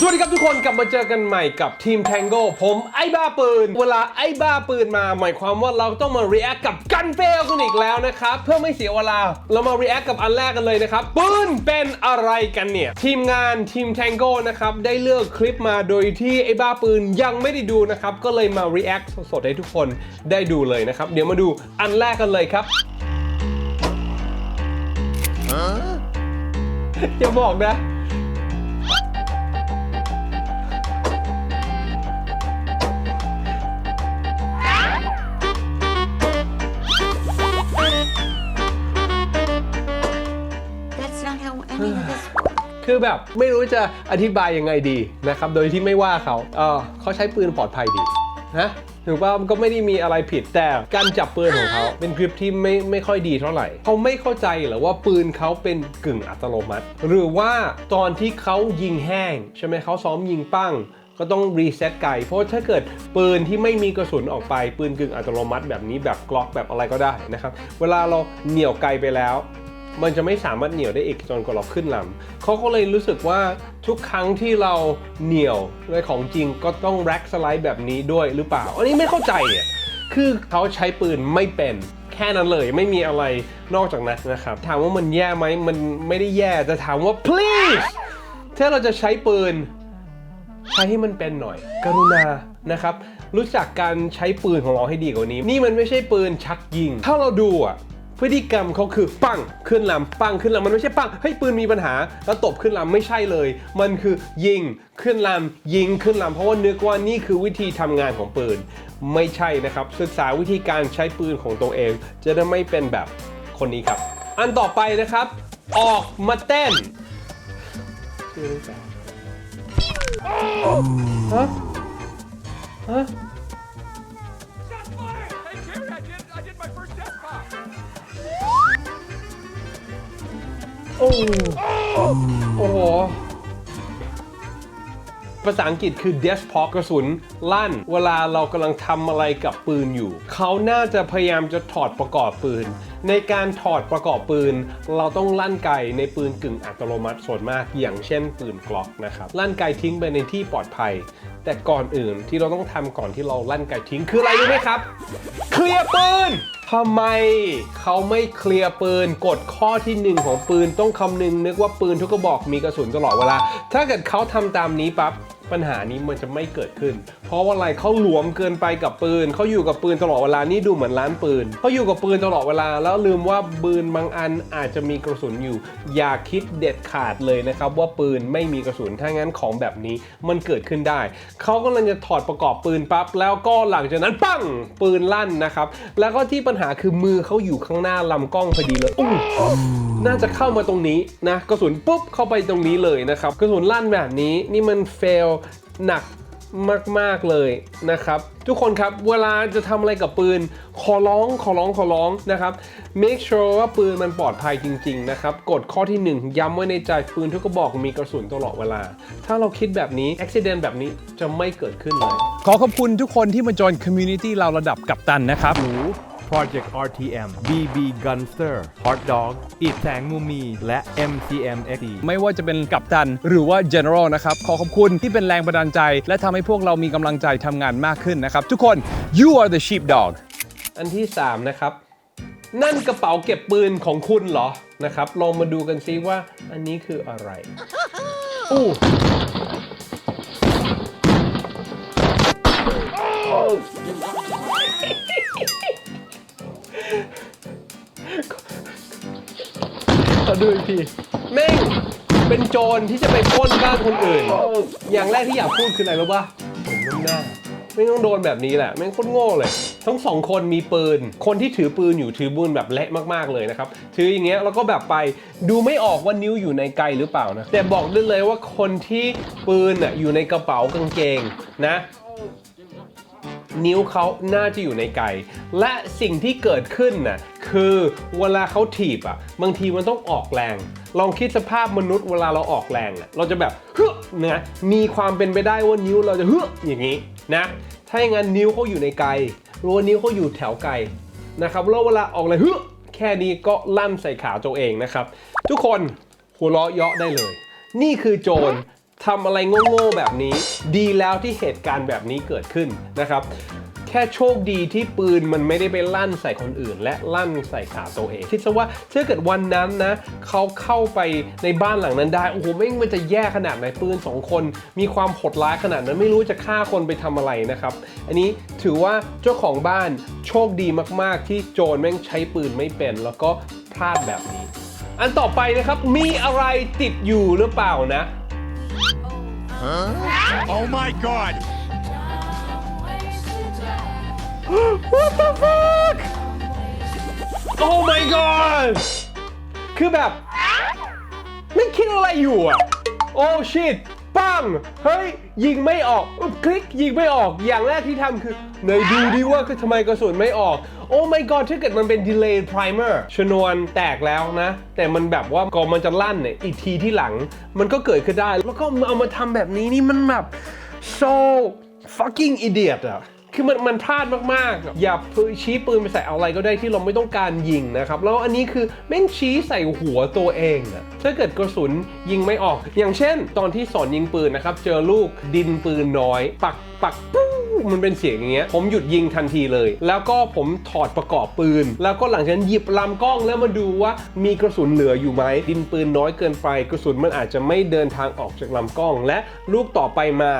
สวัสดีครับทุกคนกลับมาเจอกันใหม่กับทีม Tango ผมไอ้บ้าปืน เวลาไอ้บ้าปืนมาหมายความว่าเราต้องมา react กับกันเฟลกันอีกแล้วนะครับ เพื่อไม่เสียเวลาเรามา react กับอันแรกกันเลยนะครับ ปืนเป็นอะไรกันเนี่ย ทีมงานทีม Tango นะครับ ได้เลือกคลิปมาโดยที่ไอ้บ้าปืนยังไม่ได้ดูนะครับ ก็เลยมา react สดๆให้ทุกคนได้ดูเลยนะครับ เดี๋ยวมาดูอันแรกกันเลยครับอย่าบอกนะ คือแบบไม่รู้จะอธิบายยังไงดีนะครับ โดยที่ไม่ว่าเขาเออเขาใช้ปืนปลอดภัยดีนะถือว่ามันก็ไม่ได้มีอะไรผิดแต่การจับปืนของเขาเป็นคลิปที่ไม่ไม่ค่อยดีเท่าไหร่เขาไม่เข้าใจเหรอว่าปืนเขาเป็นกึ่งอัตโนมัติ หรือว่าตอนที่เขายิงแห้ง ใช่ไหมเขาซ้อมยิงปั้งก็ต้องรีเซ็ตไกเพราะถ้าเกิดปืนที่ไม่มีกระสุนออกไปปืนกึ่งอัตโนมัติแบบนี้แบบกล็อกแบบอะไรก็ได้นะครับ เวลาเราเหนี่ยวไกไปแล้ว มันจะไม่สามารถเหนี่ยวได้อีกจนกว่าเราขึ้นลำเขาก็เลยรู้สึกว่าทุกครั้งที่เราเหนี่ยวในของจริงก็ต้องแร็กสไลด์แบบนี้ด้วยหรือเปล่า อันนี้ไม่เข้าใจอะคือเขาใช้ปืนไม่เป็นแค่นั้นเลยไม่มีอะไรนอกจากนั้นนะครับ ถามว่ามันแย่ไหมมันไม่ได้แย่แต่ถามว่า please ถ้าเราจะใช้ปืน ใช้ให้มันเป็นหน่อย กรุณานะครับ รู้จักการใช้ปืนของเราให้ดีกว่านี้ นี่มันไม่ใช่ปืนชักยิง ถ้าเราดูอะ พฤติกรรมเขาคือปังขึ้นลำปังขึ้นลำมันไม่ใช่ปังเฮ้ยปืนมีปัญหา แล้วตบขึ้นลำไม่ใช่เลย มันคือยิงขึ้นลำยิงขึ้นลำเพราะว่านึกว่านี่คือวิธีทำงานของปืน ไม่ใช่นะครับศึกษาวิธีการใช้ปืนของตัวเอง จะได้ไม่เป็นแบบคนนี้ครับ อันต่อไปนะครับ ออกมาเต้นชื่ออะไรจ๊ะฮะฮะ โอ้โอ้โห ภาษาอังกฤษคือ death p o กระสุนลั่น เวลาเรากำลังทำอะไรกับปืนอยู่ เขาน่าจะพยายามจะถอดประกอบปืน ในการถอดประกอบปืน เราต้องลั่นไกในปืนกึ่งอัตโนมัติส่วนมาก อย่างเช่นปืนกล็อกนะครับ ลั่นไกทิ้งไปในที่ปลอดภัย แต่ก่อนอื่นที่เราต้องทำก่อนที่เราลั่นไกทิ้งคืออะไรรู้ไหมครับ เคลียร์ปืน ทำไมเขาไม่เคลียร์ปืนกฎข้อที่หนึ่งของปืนต้องคำนึงนึกว่าปืนทุกกระบอกมีกระสุนตลอดเวลา ถ้าเกิดเขาทำตามนี้ปั๊บ ปัญหานี้มันจะไม่เกิดขึ้น เพราะว่าอะไรเขาหลวมเกินไปกับปืนเขาอยู่กับปืนตลอดเวลานี่ดูเหมือนร้านปืนเขาอยู่กับปืนตลอดเวลา แล้วลืมว่าปืนบางอันอาจจะมีกระสุนอยู่ อย่าคิดเด็ดขาดเลยนะครับว่าปืนไม่มีกระสุนถ้างั้นของแบบนี้มันเกิดขึ้นได้เขากำลังจะถอดประกอบปืนปั๊บแล้วก็หลังจากนั้นปั้งปืนลั่นนะครับแล้วก็ที่ปัญหาคือมือเขาอยู่ข้างหน้าลำกล้องพอดีเลยอู้น่าจะเข้ามาตรงนี้นะกระสุนปุ๊บเข้าไปตรงนี้เลยนะครับกระสุนลั่นแบบนี้นี่มันเฟล หนักมากๆเลยนะครับ ทุกคนครับเวลาจะทำอะไรกับปืน ขอร้องขอร้องขอร้องนะครับ make sure ว่าปืนมันปลอดภัยจริง ๆ นะครับกฎข้อที่ 1 ย้ำไว้ในใจปืนทุกกระบอกมีกระสุนตลอดเวลา ถ้าเราคิดแบบนี้ accident แบบนี้จะไม่เกิดขึ้นเลย ขอขอบคุณทุกคนที่มาจอยคอมมูนิตี้เราระดับกัปตันนะครับหนู Project RTM BB Gunster Hot Dog อีดแสงมูมีและ MCM X ไม่ว่าจะเป็นกัปตันหรือว่า General นะครับ ขอขอบคุณที่เป็นแรงบันดาลใจ และทำให้พวกเรามีกำลังใจทำงานมากขึ้นนะครับ ทุกคน you are the sheepdog อันที่ 3 นะครับ นั่นกระเป๋าเก็บปืนของคุณเหรอนะครับ ลองมาดูกันซิว่าอันนี้คืออะไรอู้ ดูอีกทีแม่งเป็นโจรที่จะไปปล้นบ้านคนอื่น อย่างแรกที่อยากพูดคืออะไรรู้ป่ะผมน้ำหน้าไม่ต้องโดนแบบนี้แหละแม่งโคตรโง่เลย ทั้งสองคนมีปืน คนที่ถือปืนอยู่ถือปืนแบบเละมากๆเลยนะครับ ถืออย่างเงี้ยแล้วก็แบบไปดูไม่ออกว่านิ้วอยู่ในไกลหรือเปล่านะ แต่บอกได้เลยว่าคนที่ปืนอะอยู่ในกระเป๋ากางเกงนะ นิ้วเขาน่าจะอยู่ในไกลและสิ่งที่เกิดขึ้นน่ะคือเวลาเขาถีบอะบางทีมันต้องออกแรง ลองคิดสภาพมนุษย์เวลาเราออกแรงอะเราจะแบบเฮ้อนะมีความเป็นไปได้ว่านิ้วเราจะเฮ้ออย่างนี้นะถ้าอย่างนั้นนิ้วเขาอยู่ในไกลหรือว่านิ้วเขาอยู่แถวไกลนะครับแล้วเวลาออกแรงเฮ้อแค่นี้ก็ลั่นใส่ขาตัวเองนะครับ ทุกคนหัวเราะเยาะได้เลย นี่คือโจร ทำอะไรโง่ๆแบบนี้ ดีแล้วที่เหตุการณ์แบบนี้เกิดขึ้นนะครับ แค่โชคดีที่ปืนมันไม่ได้ไปลั่นใส่คนอื่น และลั่นใส่ขาตัวเอง คิดซะว่าถ้าเกิดวันนั้นนะเขาเข้าไปในบ้านหลังนั้นได้ โอ้โหไม่งมันจะแย่ขนาดไหนปืนสองคน มีความโหดร้ายขนาดนั้นไม่รู้จะฆ่าคนไปทำอะไรนะครับ อันนี้ถือว่าเจ้าของบ้านโชคดีมากๆ ที่โจรแม่งใช้ปืนไม่เป็น แล้วก็พลาดแบบนี้ อันต่อไปนะครับมีอะไรติดอยู่หรือเปล่านะ Oh my god! What the fuck Oh my god คือแบบ ไม่คิดอะไรอยู่อ่ะ โอ้ชิตปัง เฮ้ย ยิงไม่ออกอุ๊บคลิกยิงไม่ออกอย่างแรกที่ทำคือไหนดูดิว่าคือทำไมกระสุนไม่ออก โอ้ my god ถ้าเกิดมันเป็น delay primer ชนวนแตกแล้วนะ แต่มันแบบว่าก่อนมันจะลั่นเนี่ยอีกทีที่หลัง มันก็เกิดขึ้นได้ แล้วก็เอามาทำแบบนี้นี่มันแบบ so fucking idiot อะ คือมันมันพลาดมากๆ อย่าชี้ปืนไปใส่อะไรก็ได้ที่เราไม่ต้องการยิงนะครับ แล้วอันนี้คือแม่งชี้ใส่หัวตัวเองอะถ้าเกิดกระสุนยิงไม่ออก อย่างเช่น ตอนที่สอนยิงปืนนะครับ เจอลูกดินปืนน้อย ปักปักปู้มันเป็นเสียงอย่างเงี้ย ผมหยุดยิงทันทีเลย แล้วก็ผมถอดประกอบปืน แล้วก็หลังจากนั้นหยิบลำกล้องแล้วมาดูว่ามีกระสุนเหลืออยู่ไหม ดินปืนน้อยเกินไป กระสุนมันอาจจะไม่เดินทางออกจากลำกล้อง และลูกต่อไปมา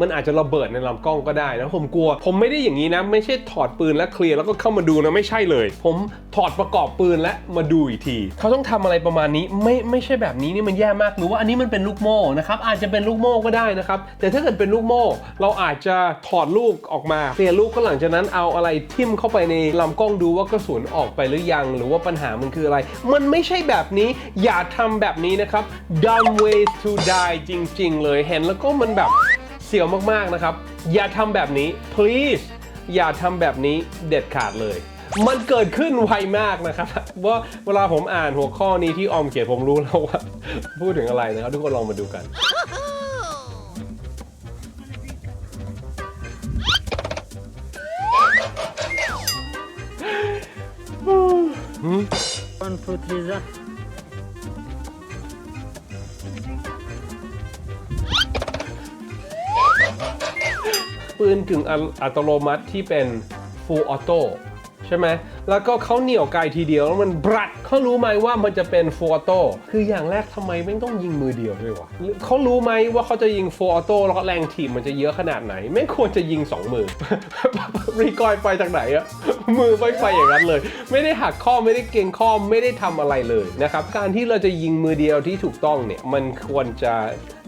มันอาจจะระเบิดในลำกล้องก็ได้นะผมกลัว ผมไม่ได้อย่างนี้นะ ไม่ใช่ถอดปืนและเคลียร์แล้วก็เข้ามาดูนะไม่ใช่เลย ผมถอดประกอบปืนและมาดูอีกที เขาต้องทำอะไรประมาณนี้ไม่ไม่ใช่แบบนี้นี่มันแย่มากหรือว่าอันนี้มันเป็นลูกโม่นะครับอาจจะเป็นลูกโม่ก็ได้นะครับแต่ถ้าเกิดเป็นลูกโม่ เราอาจจะถอดลูกออกมาเคลียร์ลูกก็หลังจากนั้นเอาอะไรทิ่มเข้าไปในลำกล้องดูว่ากระสุนออกไปหรือยัง หรือว่าปัญหามันคืออะไร มันไม่ใช่แบบนี้อย่าทำแบบนี้นะครับ dumb ways to die จริง ๆ เลยเห็นแล้วก็มันแบบ เสียวมากๆนะครับ อย่าทำแบบนี้ please อย่าทำแบบนี้เด็ดขาดเลย มันเกิดขึ้นไวมากนะครับว่าเวลาผมอ่านหัวข้อนี้ที่ออมเขียนผมรู้แล้วว่าพูดถึงอะไรนะครับทุกคนลองมาดูกัน One, two, three, ปืนกึ่งอัอัตโนมัติที่เป็น full auto ใช่ไหม แล้วก็เขาเหนี่ยวไกลทีเดียวแล้วมันบรัดเขารู้ไหมว่ามันจะเป็น full auto คืออย่างแรกทำไมไม่ต้องยิงมือเดียวด้วยวะเขารู้ไหมว่าเขาจะยิง full auto แล้วก็แรงถีบมันจะเยอะขนาดไหน ไม่ควรจะยิง 2 มือ รีกอยไปจากไหนอะมือไม่ไปอย่างนั้นเลย ไม่ได้หักข้อไม่ได้เกรงข้อไม่ได้ทำอะไรเลยนะครับ การที่เราจะยิงมือเดียวที่ถูกต้องเนี่ยมันควรจะ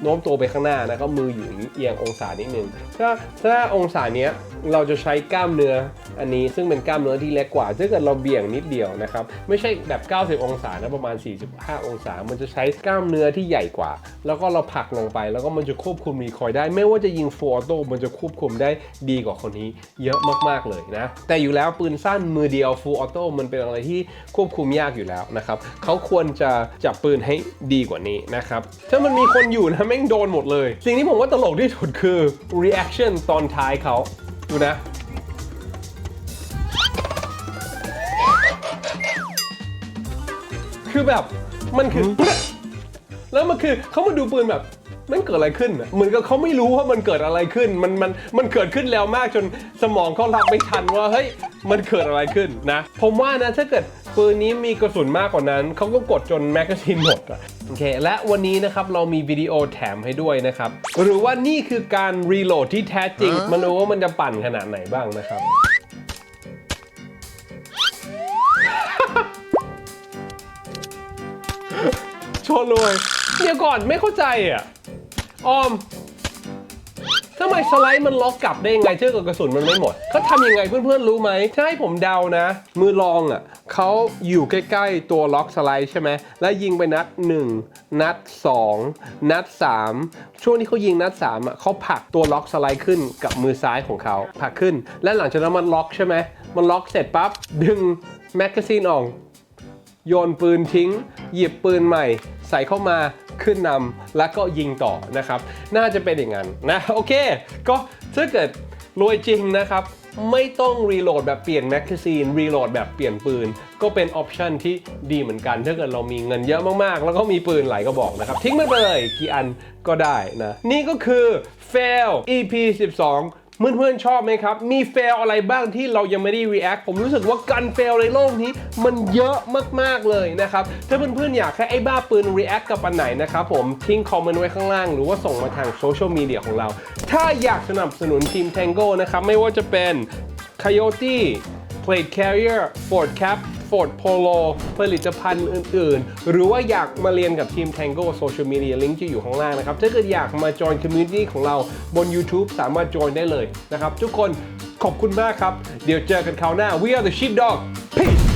โน้มตัวไปข้างหน้านะก็มืออยู่อย่างนี้เอียงองศานิดนึงถ้าถ้าองศาเนี้ยเราจะใช้กล้ามเนื้ออันนี้ซึ่งเป็นกล้ามเนื้อที่เล็กกว่าถ้าเกิดเราเบี่ยงนิดเดียวนะครับไม่ใช่แบบ 90 องศานะประมาณ 45 องศา มันจะใช้กล้ามเนื้อที่ใหญ่กว่า แล้วก็เราผลักลงไปแล้วก็มันจะควบคุมรีคอยได้ ไม่ว่าจะยิงโฟร์โต้มันจะควบคุมได้ดีกว่าคนนี้เยอะมากๆเลยนะ แต่อยู่แล้วปืนสั้นมือเดียวฟูลออโต้มันเป็นอะไรที่ควบคุมยากอยู่แล้วนะครับเขาควรจะจับปืนให้ดีกว่านี้นะครับถ้ามันมีคนอยู่นะม่งโดนหมดเลย สิ่งที่ผมว่าตลกที่สุดคือ reaction ตอนท้ายเขา ดูนะ คือแบบมันคือ แล้วมันคือเขามาดูปืนแบบ มันเกิดอะไรขึ้นอะเหมือนกับเขาไม่รู้ว่ามันเกิดอะไรขึ้น มันมันมันเกิดขึ้นแล้วมากจนสมองเขารับไม่ทันว่าเฮ้ยมันเกิดอะไรขึ้นนะ ผมว่านะถ้าเกิดปืนนี้มีกระสุนมากกว่านั้น เขาก็กดจนแมกกาซีนหมดอะโอเค และวันนี้นะครับเรามีวิดีโอแถมให้ด้วยนะครับ หรือว่านี่คือการรีโหลดที่แท้จริงมาดูว่ามันจะปั่นขนาดไหนบ้างนะครับโชว์เลยเดี๋ยวก่อนไม่เข้าใจอะ ออมทำไมสไลด์มันล็อกกลับได้ยังไงเชื่อกับกระสุนมันไม่หมดเขาทำยังไงเพื่อนๆรู้ไหมถ้าให้ผมเดานะ มือลองอะเขาอยู่ใกล้ๆตัวล็อกสไลด์ใช่ไหมแล้วยิงไปนัด 1 นัด 2 นัด 3 ช่วงที่เขายิงนัด3อะเขาผลักตัวล็อกสไลด์ขึ้นกับมือซ้ายของเขาผลักขึ้น และหลังจากนั้นมันล็อกใช่ไหมมันล็อกเสร็จปั๊บดึงแมกกาซีนออกโยนปืนทิ้ง หยิบปืนใหม่ ใส่เข้ามาขึ้นนำแล้วก็ยิงต่อนะครับ น่าจะเป็นอย่างนั้นนะโอเค ก็ถ้าเกิดรวยจริงนะครับไม่ต้องรีโหลดแบบเปลี่ยนแมกกาซีนรีโหลดแบบเปลี่ยนปืน ก็เป็นออปชันที่ดีเหมือนกัน ถ้าเกิดเรามีเงินเยอะมากๆ แล้วก็มีปืนหลายกระบอกนะครับ ทิ้งมันไปเลยกี่อันก็ได้นะ นี่ก็คือ fail EP 12 เพื่อนๆชอบไหมครับ มีเฟลอะไรบ้างที่เรายังไม่ได้ react ผมรู้สึกว่าการเฟลในโลกนี้มันเยอะมากๆเลยนะครับ ถ้าเพื่อนๆอยากให้ไอ้บ้าปืน react กับอันไหนนะครับผมทิ้งคอมเมนต์ไว้ข้างล่าง หรือว่าส่งมาทางโซเชียลมีเดียของเรา ถ้าอยากสนับสนุนทีม Tango นะครับไม่ว่าจะเป็น Coyote Plate Carrier Ford Cap Ford Polo ผลิตภัณฑ์อื่น ๆ หรือว่าอยากมาเรียนกับทีม Tango Social Media ลิงก์จะอยู่ข้างล่างนะครับ ถ้าเกิดอยากมาจอย Community ของเราบน YouTube สามารถจอยได้เลยนะครับ ทุกคนขอบคุณมากครับ เดี๋ยวเจอกันคราวหน้า We are the Sheepdog Peace